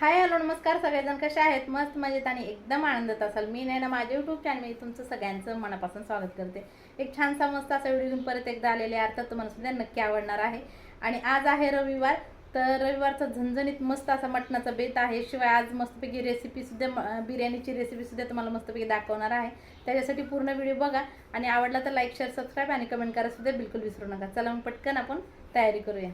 Hi hello नमस्कार. सगळेजण कसे आहेत? मस्त मजेत आणि एकदम आनंदात असाल. मी नाही ना माझ्या युट्यूब चॅनलमध्ये तुमचं सगळ्यांचं मनापासून स्वागत करते. एक छानसा मस्त असा व्हिडिओ घेऊन परत एकदा आलेले आहे. अर्थात तुम्हाला सुद्धा नक्की आवडणार आहे. आणि आज आहे रविवार. तर रविवारचा झणझणीत मस्त असा मटणाचा बेत आहे. शिवाय आज मस्तपैकी रेसिपीसुद्धा बिर्याणीची रेसिपीसुद्धा तुम्हाला मस्तपैकी दाखवणार आहे. त्याच्यासाठी पूर्ण व्हिडिओ बघा. आणि आवडला तर लाईक शेअर सबस्क्राईब आणि कमेंट करायलासुद्धा बिलकुल विसरू नका. चला मग पटकन आपण तयारी करूया.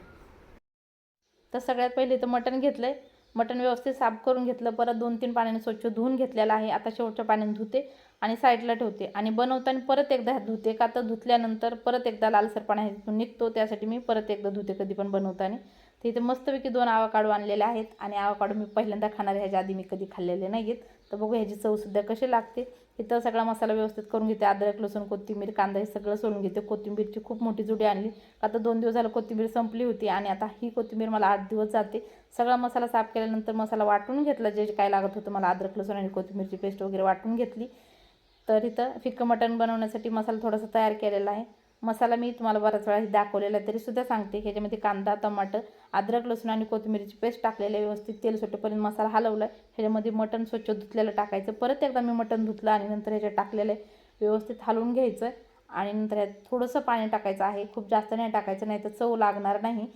तर सगळ्यात पहिले तर मटण आहे मटण व्यवस्थित साफ करून घेतलं परत दोन तीन पाण्याने स्वच्छ धुवून घेतलेलं आहे. आता शेवटच्या पाण्याने धुते आणि साईडला ठेवते. आणि बनवताना परत एकदा धुते का तर धुतल्यानंतर परत एकदा लालसरपणा निघतो. त्यासाठी मी परत एकदा धुते कधी पण बनवताना. तर इथे मस्तपैकी दोन आवाकाडू आणलेले आहेत. आणि आवाकाडू मी पहिल्यांदा खाणार ह्याच्या आधी मी कधी खाल्लेले नाही आहेत तर बघू ह्याची चवसुद्धा कशी लागते. इथं सगळा मसाला व्यवस्थित करून घेते. अद्रक लसूण कोथिंबीर कांदा हे सगळं सोडून घेते. कोथिंबीरची खूप मोठी जुडी आणली. आता दोन दिवस झालं कोथिंबीर संपली होती. आणि आता ही कोथिंबीर मला आठ दिवस जाते. सगळा मसाला साफ केल्यानंतर मसाला वाटून घेतला. जे जे काय लागत होतं मला अद्रक लसूण आणि कोथिंबीरची पेस्ट वगैरे वाटून घेतली. तर इथं फिक्कं मटण बनवण्यासाठी मसाला थोडासा तयार केलेला आहे. मसाला मी तुम्हाला बऱ्याच वेळा दाखवलेला आहे तरीसुद्धा सांगते की ह्याच्यामध्ये कांदा टमाटर अद्रक लसूण आणि कोथिंबीरची पेस्ट टाकलेली आहे व्यवस्थित तेल सुटेपर्यंत मसाला हलवला आहे ह्याच्यामध्ये मटण स्वच्छ धुतलेलं टाकायचं. परत एकदा मी मटण धुतलं आणि नंतर ह्याच्यात टाकलेलं आहे. व्यवस्थित हलवून घ्यायचं आणि नंतर ह्यात थोडंसं पाणी टाकायचं आहे. खूप जास्त नाही टाकायचं नाही तर चव लागणार नाही.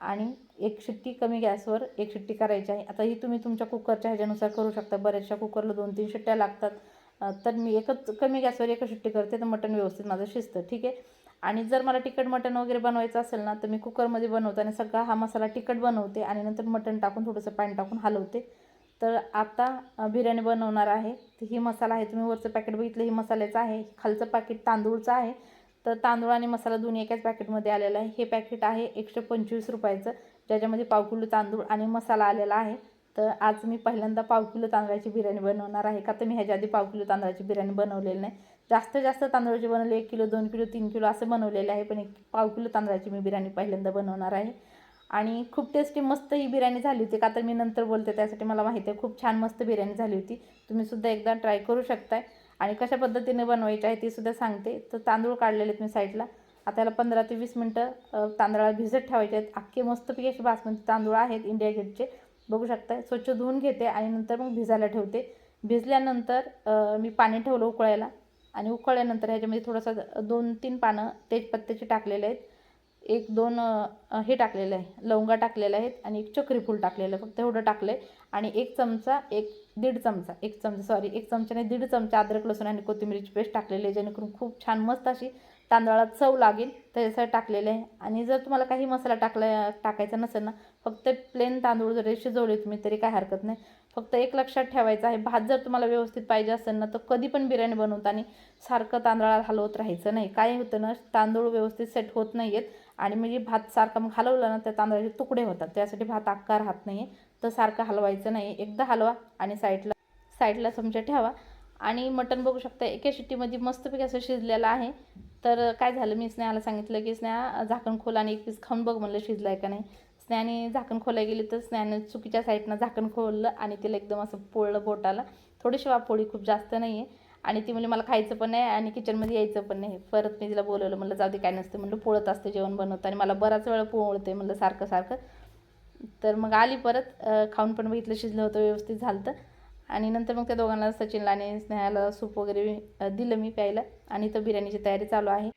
आणि एक शिट्टी कमी गॅसवर एक शिट्टी करायची आहे. आता ही तुम्ही तुमच्या कुकरच्या ह्याच्यानुसार करू शकता. बऱ्याचशा कुकरला दोन तीन शिट्ट्या लागतात. तर मी एकच कमी गॅसवर एकच शिट्टी करते तर मटण व्यवस्थित माझं शिजतं. ठीक आहे? आणि जर मला तिखट मटण वगैरे बनवायचं असेल ना तर मी कुकरमध्ये बनवताना सगळा हा मसाला तिखट बनवते आणि नंतर मटण टाकून थोडंसं पाणी टाकून हलवते. तर आता बिर्याणी बनवणार आहे. तर ही मसाला आहे तुम्ही वरचं पॅकेट बघितलं ही मसाल्याचं आहे खालचं पॅकेट तांदूळचं आहे. तर तांदूळ आणि मसाला दोन्ही एकाच पॅकेटमध्ये आलेला आहे. हे पॅकेट आहे एकशे पंचवीस रुपयाचं ज्याच्यामध्ये पाव किलो तांदूळ आणि मसाला आलेला आहे. तर आज मी पहिल्यांदा पाव किलो तांदळाची बिर्याणी बनवणार आहे का? तर मी ह्याच्या आधी पाव किलो तांदळाची बिर्याणी बनवलेली नाही. जास्त जास्त तांदळाची बनवली एक किलो दोन किलो तीन किलो असं बनवलेले आहे पण एक पाव किलो तांदळाची मी बिर्याणी पहिल्यांदा बनवणार आहे. आणि खूप टेस्टी मस्त ही बिर्याणी झाली होती का तर मी नंतर बोलते त्यासाठी मला माहिती आहे खूप छान मस्त बिर्याणी झाली होती. तुम्ही सुद्धा एकदा ट्राय करू शकताय. आणि कशा पद्धतीने बनवायची आहे ती सुद्धा सांगते. तर तांदूळ काढलेले आहेत मी साईडला आता याला पंधरा ते वीस मिनटं तांदळाला भिजत ठेवायचे आहेत. अख्खे मस्तपैकी असे बासमती तांदूळ आहेत इंडिया गेटचे बघू शकताय स्वच्छ धुवून घेते आणि नंतर मग भिजायला ठेवते. भिजल्यानंतर मी पाणी ठेवलं उकळायला. आणि उकळल्यानंतर ह्याच्यामध्ये थोडंसं दोन तीन पानं तेजपत्त्याचे टाकलेले आहेत. एक दोन हे टाकलेलं आहे. लवंगा टाकलेल्या आहेत आणि एक चक्रीफूल टाकलेलं आहे. फक्त एवढं टाकलं आहे आणि एक चमचा एक दीड चमचा एक चमचा सॉरी एक चमच्याने दीड चमचा अद्रक लसूण आणि कोथिंबीरची पेस्ट टाकलेली आहे जेणेकरून खूप छान मस्त अशी तांदळात चव लागेल. त्याच्यासाठी टाकलेलं आहे. आणि जर तुम्हाला काही मसाला टाकला टाकायचा नसेल ना फक्त प्लेन तांदूळ जरी शिजवले तुम्ही तरी काय हरकत नाही. फक्त एक लक्षात ठेवायचं आहे भात जर तुम्हाला व्यवस्थित पाहिजे असेल ना तर कधी पण बिर्याणी बनवताना सारखं तांदळाला हलवत राहायचं नाही. काय होतं ना तांदूळ व्यवस्थित सेट होत नाही आहेत आणि म्हणजे भात सारखं मग हलवलं ना त्या तांदळाचे तुकडे होतात. त्यासाठी भात अक्का राहत नाही आहे तर सारखं हलवायचं नाही. एकदा हलवा आणि साईडला साईडला चमचा ठेवा आणि मटण बघू शकता. एका शिट्टीमध्ये मस्तपैकी असं शिजलेलं आहे. तर काय झालं मी स्नेहाला सांगितलं की स्नेहा झाकण खोल आणि एक पीस खाऊन बघ म्हणलं शिजलं आहे का नाही. स्नॅने झाकण खोलाय गेली तर स्नॅने चुकीच्या साईडनं झाकण खोललं आणि तिला एकदम असं पोळलं बोटाला थोडीशी वापोळी खूप जास्त नाही आहे आणि ती म्हणजे मला खायचं पण नाही आणि किचनमध्ये यायचं पण नाही. परत मी तिला बोलवलं म्हणलं जाऊ दे काय नसतं. म्हणलं पोळत असते जेवण बनवतं. आणि मला बराच वेळा पोळते म्हणलं सारखं सारखं. तर मग आली परत खाऊन पण बघितलं शिजलं होतं व्यवस्थित झालं तर आणि नंतर मग त्या दोघांना सचिनला आणि स्नेहाला सूप वगैरे दिलं मी प्यायला. आणि तर बिर्याणीची तयारी चालू आहे.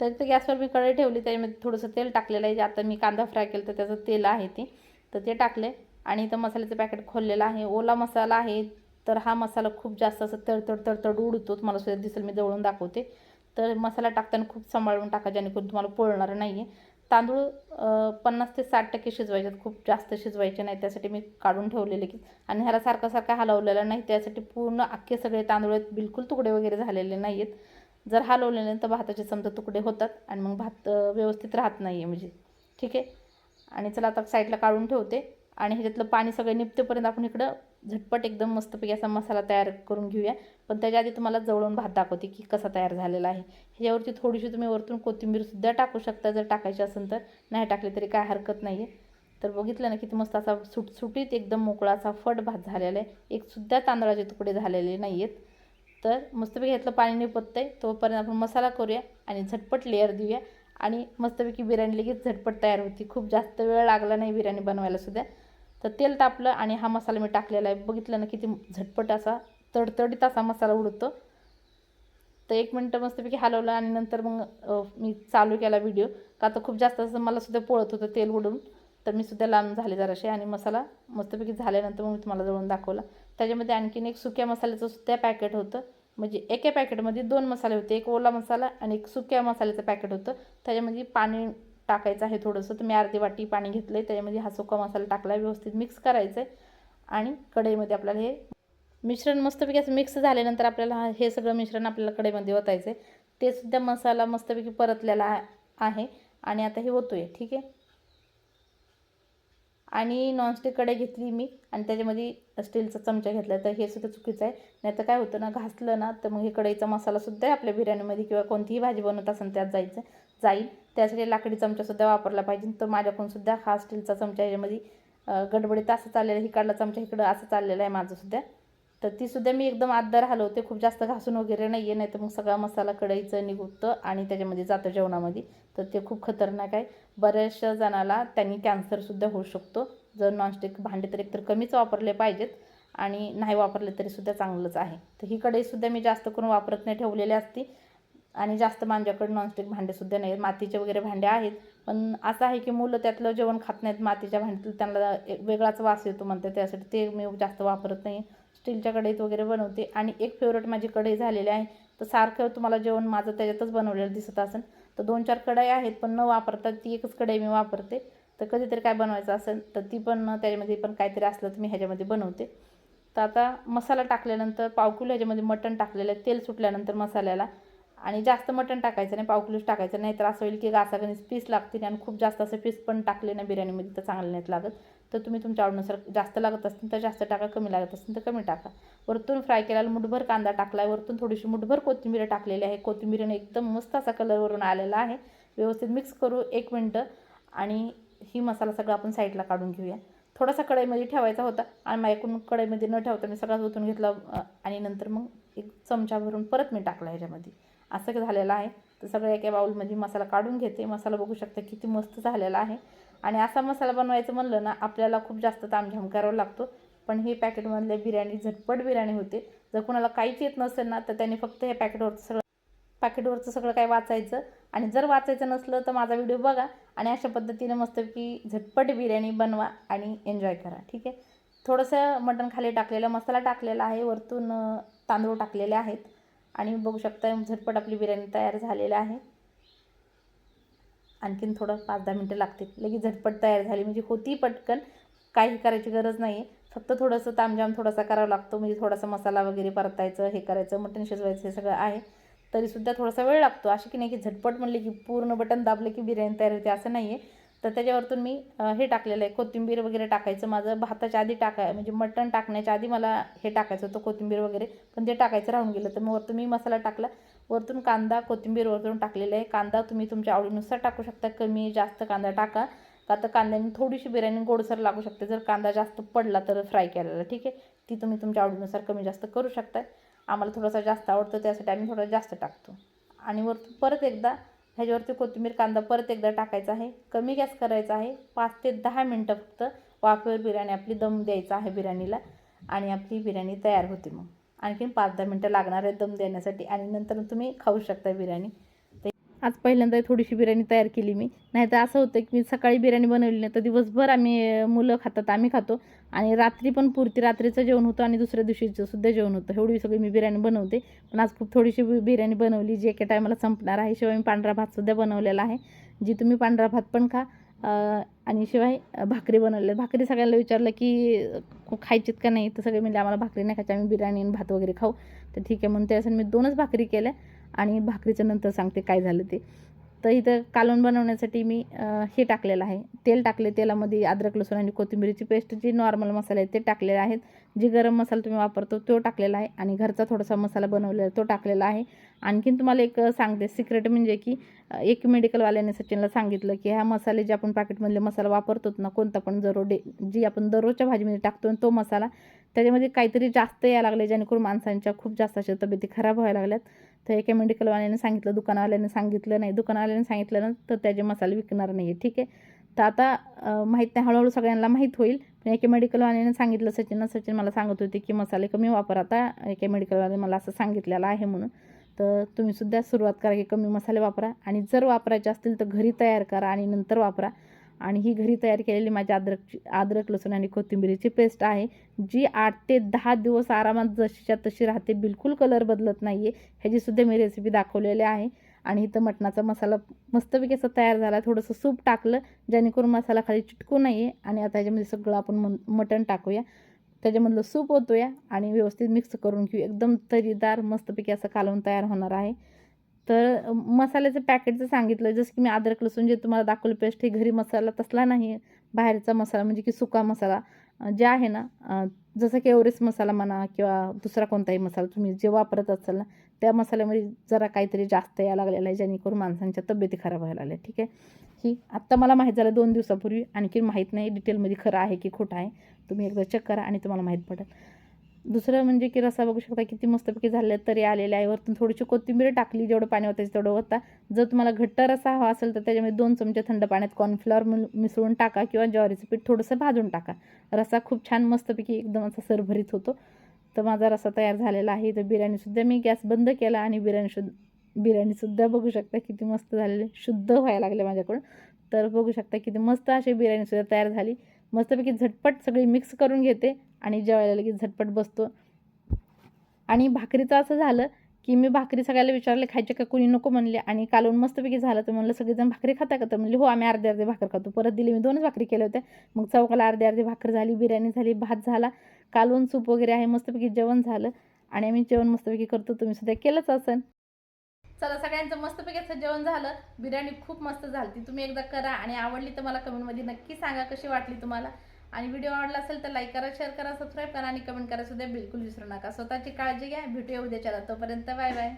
तर इथं गॅसवर मी कढई ठेवली त्याच्यामध्ये थोडंसं तेल टाकलेलं आहे. जे आता मी कांदा फ्राय केलं तर त्याचं तेल आहे ते. तर ते टाकले. आणि इथं मसाल्याचं पॅकेट खोललेलं आहे. ओला मसाला आहे तर हा मसाला खूप जास्त असं तडतड तडतड उडतो. तुम्हाला सुद्धा दिसेल मी जवळून दाखवते. तर मसाला टाकताना खूप सांभाळून टाका जेणेकरून तुम्हाला पोळणार नाही आहे तांदूळ पन्नास ते साठ टक्के शिजवायचे. आहेत. खूप जास्त शिजवायचे नाही. त्यासाठी मी काढून ठेवलेले की. आणि ह्याला सारखं सारखं हलवलेलं नाही. त्यासाठी पूर्ण अख्खे सगळे तांदूळ आहेत. बिलकुल तुकडे वगैरे झालेले नाही आहेत जर हलवले नाही तर भाताचे समजा तुकडे होतात आणि मग भात व्यवस्थित राहत नाही आहे म्हणजे. ठीक आहे? आणि चला आता साईडला काढून ठेवते. आणि ह्याच्यातलं पाणी सगळं निपतेपर्यंत आपण इकडं झटपट एकदम मस्तपैकी असा मसाला तयार करून घेऊया. पण त्याच्या आधी तुम्हाला जवळून भात दाखवते की कसा तयार झालेला आहे. ह्याच्यावरती थोडीशी तुम्ही वरतून कोथिंबीरसुद्धा टाकू शकता जर टाकायची असेल तर. नाही टाकली तरी काय हरकत नाही आहे तर बघितलं ना किती मस्त असा सुटसुटीत एकदम मोकळा असा फट भात झालेला आहे. एकसुद्धा तांदळाचे तुकडे झालेले नाही आहेत तर मस्तपैकी ह्यातलं पाणी निपत आहे तोपर्यंत आपण मसाला करूया आणि झटपट लेअर देऊया. आणि मस्तपैकी बिर्याणी लगेच झटपट तयार होती. खूप जास्त वेळ लागला नाही बिर्याणी बनवायला सुद्धा. तर तेल तापलं आणि हा मसाला मी टाकलेला आहे. बघितलं ना किती झटपट असा तडतडीत असा मसाला उडतो. तर एक मिनटं मस्तपैकी हलवलं आणि नंतर मग मी चालू केला व्हिडिओ का तर खूप जास्त असं मला सुद्धा पोळत होतं तेल उडून तर मी सुद्धा लांब झाले जरासे आणि मसाला मस्तपैकी झाल्यानंतर मग मी तुम्हाला जवळून दाखवला. त्याच्यामध्ये आणखीन एक सुक्या मसाल्याचं सुद्धा पॅकेट होतं. म्हणजे एका पॅकेटमध्ये दोन मसाले होते. एक ओला मसाला आणि एक सुक्या मसाल्याचं पॅकेट होतं. त्याच्यामध्ये पाणी टाकायचं आहे थोडंसं. तर मी अर्धी वाटी पाणी घेतलं आहे त्याच्यामध्ये हा सुका मसाला टाकला. व्यवस्थित मिक्स करायचं आहे आणि कढईमध्ये आपल्याला हे मिश्रण मस्तपैकी असं मिक्स झाल्यानंतर आपल्याला हा- हे सगळं मिश्रण आपल्याला कढईमध्ये ओतायचं आहे ते सुद्धा मसाला मस्तपैकी परतलेला आहे. आणि आता हे ओतूया ठीक आहे? आणि नॉनस्टिक कढई घेतली मी आणि त्याच्यामध्ये स्टीलचा चमचा घेतला. तर हे सुद्धा चुकीचं आहे. नाही तर काय होतं ना घासलं ना तर मग हे कढईचा मसालासुद्धा आपल्या बिर्याणीमध्ये किंवा कोणतीही भाजी बनवत असेल त्यात जायचं जाईल. त्यासाठी लाकडी चमचासुद्धा वापरला पाहिजे. तर माझ्याकडूनसुद्धा हा स्टीलचा चमचा याच्यामध्ये गडबडीत असं चाललेलं आहे इकडला चमचा इकडं असं चाललेलं आहे माझंसुद्धा तर तीसुद्धा मी एकदम आदर हलवते खूप जास्त घासून वगैरे नाही आहे नाही तर मग सगळा मसाला कढईचं निघतं आणि त्याच्यामध्ये जातं जेवणामध्ये. तर ते खूप खतरनाक आहे. बऱ्याचशा जणाला त्यांनी कॅन्सरसुद्धा होऊ शकतो. जर नॉनस्टिक भांडे तर एकतर कमीच वापरले पाहिजेत आणि नाही वापरले तरीसुद्धा चांगलंच आहे. तर ही कढईसुद्धा मी जास्त करून वापरत नाही ठेवलेली असती. आणि जास्त माझ्याकडे नॉनस्टिक भांडेसुद्धा नाही आहेत मातीचे वगैरे भांडे आहेत. पण असं आहे की मुलं त्यातलं जेवण खात नाहीत मातीच्या भांडीतलं त्यांना एक वेगळाच वास येतो म्हणते त्यासाठी ते मी जास्त वापरत नाही. स्टीलच्या कढईत वगैरे बनवते. आणि एक फेवरेट माझी कढई झालेली आहे. तर सारखं तुम्हाला जेवण माझं त्याच्यातच बनवलेलं दिसत असेल. तर दोन चार कढाई आहेत पण न वापरता ती एकच कढई मी वापरते. तर कधीतरी काय बनवायचं असेल तर ती पण त्याच्यामध्ये पण काहीतरी असलं तर मी ह्याच्यामध्ये बनवते. तर आता मसाला टाकल्यानंतर पाव किलो ह्याच्यामध्ये मटण टाकलेलं आहे. तेल सुटल्यानंतर मसाल्याला आणि जास्त मटण टाकायचं नाही पाव टाकायचं नाही तर असं होईल की गासागणीस पीस लागतील आणि खूप जास्त असं पीस पण टाकले ना बिर्याणीमध्ये तर चांगले नाहीत लागत. तर तुम्ही तुमच्या आवडीनुसार जास्त लागत असतील तर जास्त टाका कमी लागत असतील तर कमी टाका. वरतून फ्राय केलेला मुठभर कांदा टाकला आहे वरतून थोडीशी मुठभर कोथिंबीर टाकलेली आहे. कोथिंबीरीने एकदम मस्त असा कलरवरून आलेला आहे. व्यवस्थित मिक्स करू एक मिनटं आणि ही मसाला सगळा आपण साईडला काढून घेऊया. थोडासा कढईमध्ये ठेवायचा होता आणि माझ्याकडून कढईमध्ये न ठेवता मी सगळा ओतून घेतला आणि नंतर मग एक चमचा भरून परत मी टाकला ह्याच्यामध्ये. असं झालेलं आहे. तर सगळं एका बाऊलमध्ये मसाला काढून घेते. मसाला बघू शकता किती मस्त झालेला आहे. आणि असा मसाला बनवायचं म्हणलं ना आपल्याला खूप जास्त तामझाम करावा लागतो. पण हे पॅकेटमधले बिर्याणी झटपट बिर्याणी होते. जर कोणाला काहीच येत नसेल ना तर त्यांनी फक्त हे पॅकेटवरचं सगळं पॅकेटवरचं सगळं काय वाचायचं. आणि जर वाचायचं नसलं तर माझा व्हिडिओ बघा. आणि अशा पद्धतीने मस्तपैकी झटपट बिर्याणी बनवा आणि एन्जॉय करा. ठीक आहे? थोडंसं मटण खाली टाकलेलं मसाला टाकलेला आहे. वरतून तांदूळ टाकलेले आहेत. आणि बघू शकता झटपट आपली बिर्याणी तयार झालेला आहे. आणखीन थोडं पाच दहा मिनटं लागतील. लगेच झटपट तयार झाली. म्हणजे होती पटकन. काही करायची गरज नाही आहे फक्त थोडंसं तामजाम थोडासा करावा लागतो. म्हणजे थोडासा मसाला वगैरे परतायचं हे करायचं मटण शिजवायचं हे सगळं आहे. तरीसुद्धा थोडासा वेळ लागतो. अशी की नाही की झटपट म्हणले की पूर्ण बटन दाबलं की बिर्याणी तयार होते असं नाही आहे तर त्याच्यावरतून मी हे टाकलेलं आहे. कोथिंबीर वगैरे टाकायचं. माझं भाताच्या आधी टाकाय म्हणजे मटण टाकण्याच्या आधी मला हे टाकायचं होतं कोथिंबीर वगैरे. पण ते टाकायचं राहून गेलं. तर मग वरतून मी मसाला टाकला. वरतून कांदा कोथिंबीर वरतून टाकलेलं आहे. कांदा तुम्ही तुमच्या आवडीनुसार टाकू शकता. कमी जास्त कांदा टाका. का तर कांद्याने थोडीशी बिर्याणी गोडसर लागू शकते. जर कांदा जास्त पडला तर फ्राय केलेला ठीक आहे? ती तुम्ही तुमच्या आवडीनुसार कमी जास्त करू शकता आम्हाला थोडासा जास्त आवडतं त्यासाठी आम्ही थोडा जास्त टाकतो. आणि वरतून परत एकदा ह्याच्यावरती कोथिंबीर कांदा परत एकदा टाकायचा आहे. कमी गॅस करायचा आहे. पाच ते दहा मिनटं फक्त वाफेवर बिर्याणी आपली दम द्यायचा आहे बिर्याणीला आणि आपली बिर्याणी तयार होते मग. आणखीन पाच दहा मिनटं लागणार आहे दम देण्यासाठी आणि नंतर तुम्ही खाऊ शकता बिर्याणी. आज पहिल्यांदा थोडीशी बिर्याणी तयार केली मी. नाही तर असं होतं की मी सकाळी बिर्याणी बनवली नाही तर दिवसभर आम्ही मुलं खातात आम्ही खातो. आणि रात्री पण पुरती रात्रीचं जेवण होतं आणि दुसऱ्या दिवशीचं सुद्धा जेवण होतं. एवढी सगळी मी बिर्याणी बनवते. पण आज खूप थोडीशी बिर्याणी बनवली जे एका टायमाला संपणार आहे. शिवाय मी पांढरा भातसुद्धा बनवलेला आहे जी तुम्ही पांढरा भात पण खा. आणि शिवाय भाकरी बनवले भाकरी सगळ्यांना विचारलं की खायचीत का नाही? तर सगळे म्हणजे आम्हाला भाकरी नाही खायची. आम्ही बिर्याणी आणि भात वगैरे खाऊ. तर ठीक आहे म्हणून त्यासाठी मी दोनच भाकरी केल्या. आणि भाकरीचं नंतर सांगते काय झालं ते. तर इथं कालवण बनवण्यासाठी मी हे टाकलेलं आहे. तेल टाकले तेलामध्ये अद्रक लसूण आणि कोथिंबीरीची पेस्ट जी नॉर्मल मसाले आहेत ते टाकलेले आहेत. जे गरम मसाला तुम्ही वापरतो तो टाकलेला आहे. आणि घरचा थोडासा मसाला बनवलेला तो टाकलेला आहे. आणखीन तुम्हाला एक सांगते. सिक्रेट म्हणजे की एक मेडिकलवाल्याने सचिनला सांगितलं की ह्या मसाले जे आपण पॅकेटमधले मसाला वापरतो ना कोणता पण जरो डे जी आपण दररोजच्या भाजीमध्ये टाकतो तो मसाला त्याच्यामध्ये काहीतरी जास्त यायला लागले जेणेकरून माणसांच्या खूप जास्त अशा तब्येती खराब व्हायला लागल्यात. तर एका मेडिकलवाल्याने सांगितलं दुकानवाल्याने सांगितलं नाही दुकानवाल्याने सांगितलं ना तर त्याचे मसाले विकणार नाही आहे ठीक आहे? तर आता माहीत नाही हळूहळू सगळ्यांना माहीत होईल पण एका मेडिकलवाल्याने सांगितलं सचिन सचिन मला सांगत होते की मसाले कमी वापर आता एका मेडिकलवाल्याने मला असं सांगितलेलं आहे म्हणून. तर तुम्हीसुद्धा सुरुवात करा की कमी मसाले वापरा आणि जर वापरायचे असतील तर घरी तयार करा आणि नंतर वापरा. आणि ही घरी तयार केलेली माझी अद्रकची अद्रक लसूण आणि कोथिंबिरीची पेस्ट आहे जी आठ ते दहा दिवस आरामात जशीच्या तशी राहते बिलकुल कलर बदलत नाही आहे ह्याचीसुद्धा मी रेसिपी दाखवलेली आहे. आणि इथं मटणाचा मसाला मस्तपैकी असं तयार झाला थोडंसं सूप टाकलं जेणेकरून मसाला खाली चिटकू नाही आहे आणि आता ह्याच्यामध्ये सगळं आपण मटण टाकूया. त्याच्यामधलं सूप होतोया आणि व्यवस्थित मिक्स करून घेऊ. एकदम तरीदार मस्तपैकी असं कालवून तयार होणार आहे. तर मसाल्याचं पॅकेटचं सांगितलं जसं की मी अद्रक लसूण जे तुम्हाला दाखवलं पेस्ट हे घरी मसाला तसला नाही बाहेरचा मसाला म्हणजे की सुका मसाला जे आहे ना जसं की एव्हरेस्ट मसाला म्हणा किंवा दुसरा कोणताही मसाला तुम्ही जे वापरत असाल ना त्या मसाल्यामध्ये जरा काहीतरी जास्त यायला लागलेला आहे जेणेकरून माणसांच्या तब्येती खराब व्हायला लागल्या ठीक आहे? ही आत्ता मला माहीत झालं दोन दिवसापूर्वी आणखी माहीत नाही डिटेलमध्ये खरं आहे की खोटं आहे तुम्ही एकदा चेक करा आणि तुम्हाला माहीत पडेल. दुसरं म्हणजे की रसा बघू शकता किती मस्तपैकी झाले तरी आलेले आहे. वरतून थोडीशी कोथिंबीर टाकली जेवढं पाणी होतं तेवढं होता. जर तुम्हाला घट्ट रसा हवा असेल तर त्याच्यामध्ये दोन चमचे थंड पाण्यात कॉर्नफ्लॉवर मिसळून टाका किंवा ज्वारीचं पीठ थोडंसं भाजून टाका. रसा खूप छान मस्तपैकी एकदम असा सरभरीत होतो. तर माझा रसा तयार झालेला आहे. तर बिर्याणीसुद्धा मी गॅस बंद केला आणि बिर्याणी शुद्ध बिर्याणीसुद्धा बघू शकता किती मस्त झालेली शुद्ध व्हायला लागले माझ्याकडून. तर बघू शकता किती मस्त अशी बिर्याणीसुद्धा तयार झाली. मस्तपैकी झटपट सगळी मिक्स करून घेते आणि जेवायला लगेच झटपट बसतो. आणि भाकरीचं असं झालं की मी भाकरी सगळ्याला विचारले खायचे का? कुणी नको? म्हणले. आणि कालवून मस्तपैकी झालं तर म्हणलं सगळेजण भाकरी खाता का? तर म्हणले हो आम्ही अर्धे अर्धे भाकर खातो. परत दिली मी दोनच भाकरी केल्या होत्या. मग चौकाला अर्धे अर्धे भाकर झाली बिर्याणी झाली भात झाला. कालवून सूप वगैरे आहे मस्तपैकी जेवण झालं. आणि आम्ही जेवण मस्तपैकी करतो. तुम्ही सुद्धा केलंच असेल चला सगळ्यांचं मस्तपैकी असं जेवण झालं. बिर्याणी खूप मस्त झाली ती तुम्ही एकदा करा आणि आवडली तर मला कमेंटमध्ये नक्की सांगा कशी वाटली तुम्हाला. आणि व्हिडिओ आवडला असेल तर लाईक करा शेअर करा सबस्क्राईब करा आणि कमेंट करा सुद्धा बिलकुल विसरू नका. स्वतःची काळजी घ्या. भेटूया उद्याच्याला. तोपर्यंत बाय बाय.